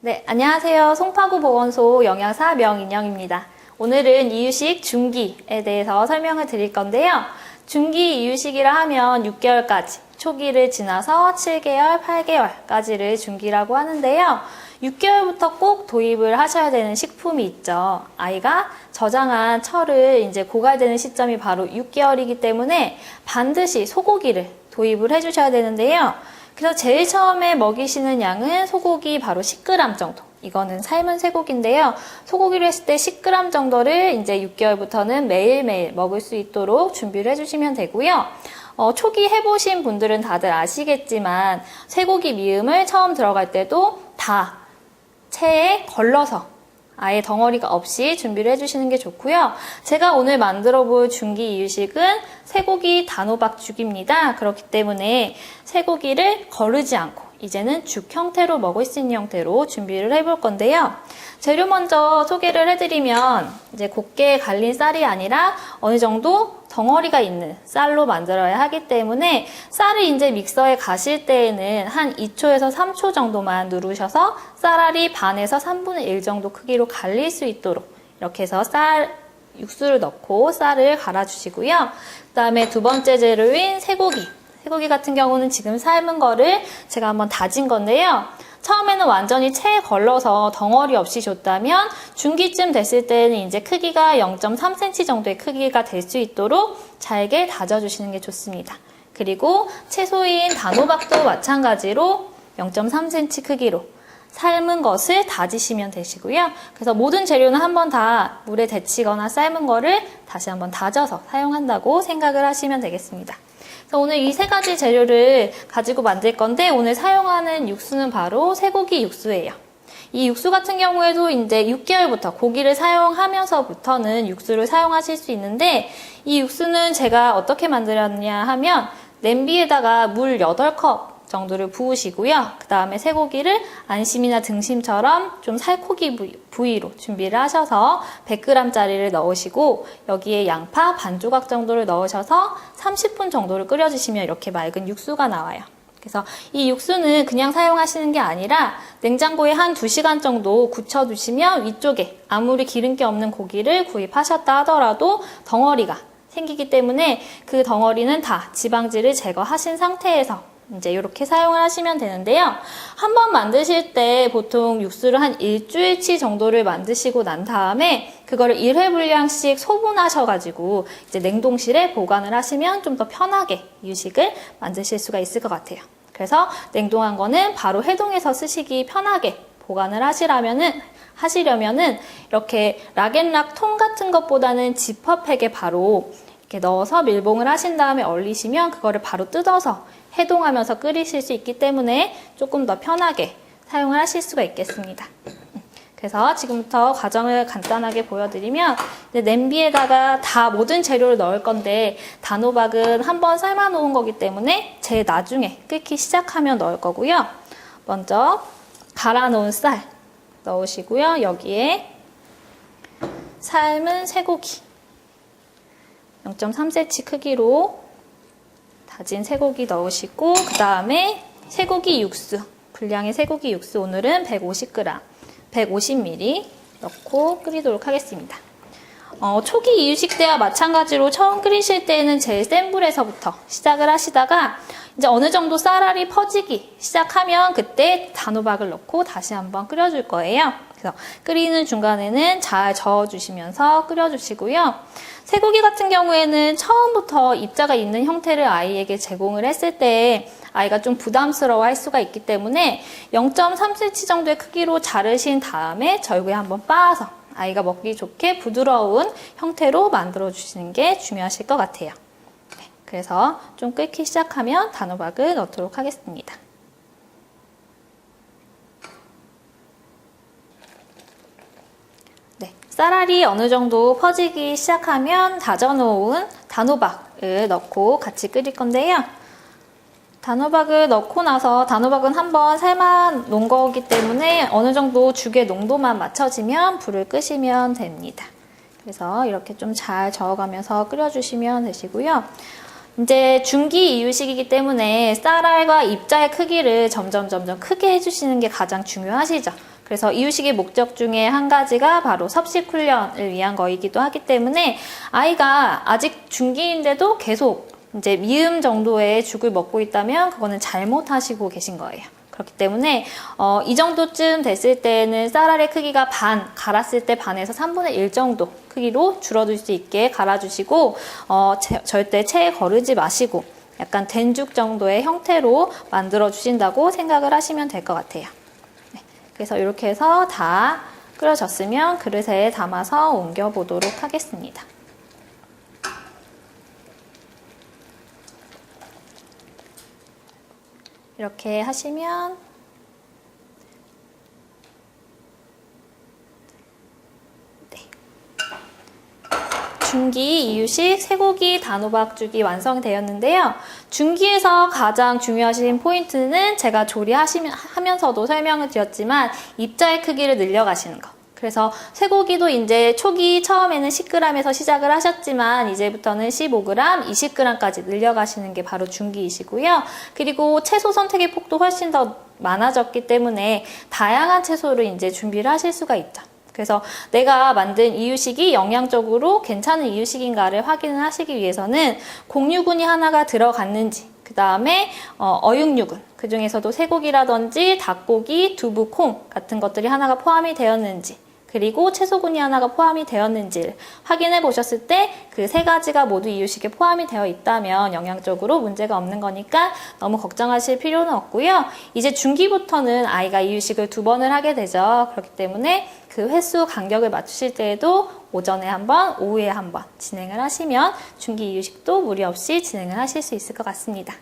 네, 안녕하세요. 송파구 보건소 영양사 명인영입니다. 오늘은 이유식 중기에 대해서 설명을 드릴 건데요. 중기 이유식이라 하면 6개월까지, 초기를 지나서 7개월, 8개월까지를 중기라고 하는데요. 6개월부터 꼭 도입을 하셔야 되는 식품이 있죠. 아이가 저장한 철을 이제 고갈되는 시점이 바로 6개월이기 때문에 반드시 소고기를 도입을 해주셔야 되는데요. 그래서 제일 처음에 먹이시는 양은 소고기 바로 10g 정도. 이거는 삶은 쇠고기인데요. 소고기를 했을 때 10g 정도를 이제 6개월부터는 매일매일 먹을 수 있도록 준비를 해주시면 되고요. 어, 초기 해보신 분들은 다들 아시겠지만 쇠고기 미음을 처음 들어갈 때도 다 체에 걸러서 아예 덩어리가 없이 준비를 해주시는 게 좋고요. 제가 오늘 만들어 볼 중기 이유식은 쇠고기 단호박죽입니다. 그렇기 때문에 쇠고기를 거르지 않고 이제는 죽 형태로 먹을 수 있는 형태로 준비를 해볼 건데요. 재료 먼저 소개를 해드리면 이제 곱게 갈린 쌀이 아니라 어느 정도 덩어리가 있는 쌀로 만들어야 하기 때문에 쌀을 이제 믹서에 가실 때에는 한 2초에서 3초 정도만 누르셔서 쌀알이 반에서 3분의 1 정도 크기로 갈릴 수 있도록 이렇게 해서 쌀 육수를 넣고 쌀을 갈아주시고요. 그 다음에 두 번째 재료인 쇠고기. 쇠고기 같은 경우는 지금 삶은 거를 제가 한번 다진 건데요. 처음에는 완전히 체에 걸러서 덩어리 없이 줬다면 중기쯤 됐을 때는 이제 크기가 0.3cm 정도의 크기가 될 수 있도록 잘게 다져주시는 게 좋습니다. 그리고 채소인 단호박도 마찬가지로 0.3cm 크기로 삶은 것을 다지시면 되시고요. 그래서 모든 재료는 한번 다 물에 데치거나 삶은 거를 다시 한번 다져서 사용한다고 생각을 하시면 되겠습니다. 그래서 오늘 이 세 가지 재료를 가지고 만들 건데 오늘 사용하는 육수는 바로 쇠고기 육수예요. 이 육수 같은 경우에도 이제 6개월부터 고기를 사용하면서부터는 육수를 사용하실 수 있는데 이 육수는 제가 어떻게 만들었냐 하면 냄비에다가 물 8컵 정도를 부으시고요. 그 다음에 쇠고기를 안심이나 등심처럼 좀 살코기 부위- 부위로 준비를 하셔서 100g짜리를 넣으시고 여기에 양파 반 조각 정도를 넣으셔서 30분 정도를 끓여주시면 이렇게 맑은 육수가 나와요. 그래서 이 육수는 그냥 사용하시는 게 아니라 냉장고에 한 2시간 정도 굳혀두시면 위쪽에 아무리 기름기 없는 고기를 구입하셨다 하더라도 덩어리가 생기기 때문에 그 덩어리는 다 지방질을 제거하신 상태에서 이제 이렇게 사용을 하시면 되는데요. 한번 만드실 때 보통 육수를 한 일주일치 정도를 만드시고 난 다음에 그거를 1회 분량씩 소분하셔가지고 이제 냉동실에 보관을 하시면 좀 더 편하게 유식을 만드실 수가 있을 것 같아요. 그래서 냉동한 거는 바로 해동해서 쓰시기 편하게 보관을 하시라면은 하시려면은 이렇게 락앤락 통 같은 것보다는 지퍼팩에 바로 이렇게 넣어서 밀봉을 하신 다음에 얼리시면 그거를 바로 뜯어서 해동하면서 끓이실 수 있기 때문에 조금 더 편하게 사용을 하실 수가 있겠습니다. 그래서 지금부터 과정을 간단하게 보여드리면 냄비에다가 다 모든 재료를 넣을 건데 단호박은 한번 삶아 놓은 거기 때문에 제일 나중에 끓기 시작하면 넣을 거고요. 먼저 갈아 놓은 쌀 넣으시고요. 여기에 삶은 쇠고기 0.3cm 크기로 다진 쇠고기 넣으시고 그 다음에 쇠고기 육수 분량의 쇠고기 육수 오늘은 150g 150ml 넣고 끓이도록 하겠습니다. 어, 초기 이유식 때와 마찬가지로 처음 끓이실 때는 제일 센 불에서부터 시작을 하시다가 이제 어느 정도 쌀알이 퍼지기 시작하면 그때 단호박을 넣고 다시 한번 끓여줄 거예요. 그래서 끓이는 중간에는 잘 저어주시면서 끓여주시고요. 쇠고기 같은 경우에는 처음부터 입자가 있는 형태를 아이에게 제공을 했을 때 아이가 좀 부담스러워 할 수가 있기 때문에 0.3cm 정도의 크기로 자르신 다음에 절구에 한번 빻아서 아이가 먹기 좋게 부드러운 형태로 만들어 주시는 게 중요하실 것 같아요. 네, 그래서 좀 끓기 시작하면 단호박을 넣도록 하겠습니다. 네, 쌀알이 어느 정도 퍼지기 시작하면 다져놓은 단호박을 넣고 같이 끓일 건데요. 단호박을 넣고 나서 단호박은 한번 삶아 놓은 거기 때문에 어느 정도 죽의 농도만 맞춰지면 불을 끄시면 됩니다. 그래서 이렇게 좀 잘 저어가면서 끓여주시면 되시고요. 이제 중기 이유식이기 때문에 쌀알과 입자의 크기를 점점 점점 크게 해주시는 게 가장 중요하시죠. 그래서 이유식의 목적 중에 한 가지가 바로 섭식 훈련을 위한 거이기도 하기 때문에 아이가 아직 중기인데도 계속 이제 미음 정도의 죽을 먹고 있다면 그거는 잘못하시고 계신 거예요. 그렇기 때문에 어, 이 정도쯤 됐을 때는 쌀알의 크기가 반, 갈았을 때 반에서 3분의 1 정도 크기로 줄어들 수 있게 갈아주시고 어, 제- 절대 체에 거르지 마시고 약간 된죽 정도의 형태로 만들어 주신다고 생각을 하시면 될 것 같아요. 네, 그래서 이렇게 해서 다 끓여졌으면 그릇에 담아서 옮겨 보도록 하겠습니다. 이렇게 하시면 중기 이유식 쇠고기 단호박죽이 완성되었는데요. 중기에서 가장 중요하신 포인트는 제가 조리하면서도 설명을 드렸지만 입자의 크기를 늘려가시는 거. 그래서 쇠고기도 이제 초기 처음에는 10g에서 시작을 하셨지만 이제부터는 15g, 20g까지 늘려가시는 게 바로 중기이시고요. 그리고 채소 선택의 폭도 훨씬 더 많아졌기 때문에 다양한 채소를 이제 준비를 하실 수가 있죠. 그래서 내가 만든 이유식이 영양적으로 괜찮은 이유식인가를 확인을 하시기 위해서는 공유군이 하나가 들어갔는지 그 다음에 어, 육육은그 중에서도 쇠고기라든지 닭고기, 두부, 콩 같은 것들이 하나가 포함이 되었는지 그리고 채소군이 하나가 포함이 되었는지를 확인해 보셨을 때 그 세 가지가 모두 이유식에 포함이 되어 있다면 영양적으로 문제가 없는 거니까 너무 걱정하실 필요는 없고요. 이제 중기부터는 아이가 이유식을 두 번을 하게 되죠. 그렇기 때문에 그 횟수 간격을 맞추실 때에도 오전에 한 번, 오후에 한 번 진행을 하시면 중기 이유식도 무리 없이 진행을 하실 수 있을 것 같습니다.